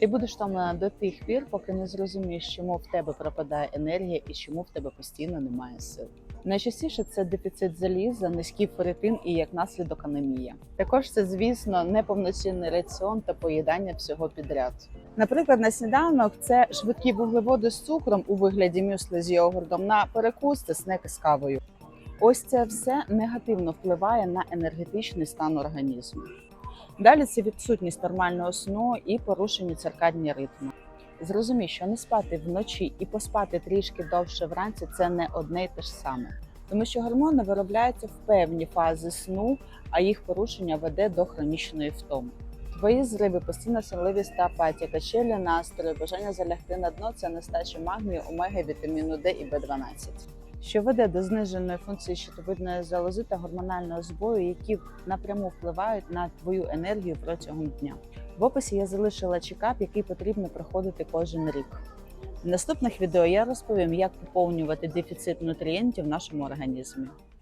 Ти будеш втомлена до тих пір, поки не зрозумієш, чому в тебе пропадає енергія і чому в тебе постійно немає сил. Найчастіше це дефіцит заліза, низький ферритин і як наслідок анемія. Також це, звісно, неповноцінний раціон та поїдання всього підряд. Наприклад, на сніданок це швидкі вуглеводи з цукром у вигляді мюсли з йогуртом, на перекус це снеки з кавою. Ось це все негативно впливає на енергетичний стан організму. Далі це відсутність нормального сну і порушені циркадні ритми. Зрозумій, що не спати вночі і поспати трішки довше вранці це не одне й те ж саме, тому що гормони виробляються в певні фази сну, а їх порушення веде до хронічної втоми. Твої зриви, постійна сонливість та апатія, качелі настрою, бажання залягти на дно це нестача магнію, омеги, вітаміну Д і Б12 що веде до зниженої функції щитовидної залози та гормонального збою, які напряму впливають на твою енергію протягом дня. В описі я залишила чекап, який потрібно проходити кожен рік. В наступних відео я розповім, як поповнювати дефіцит нутрієнтів в нашому організмі.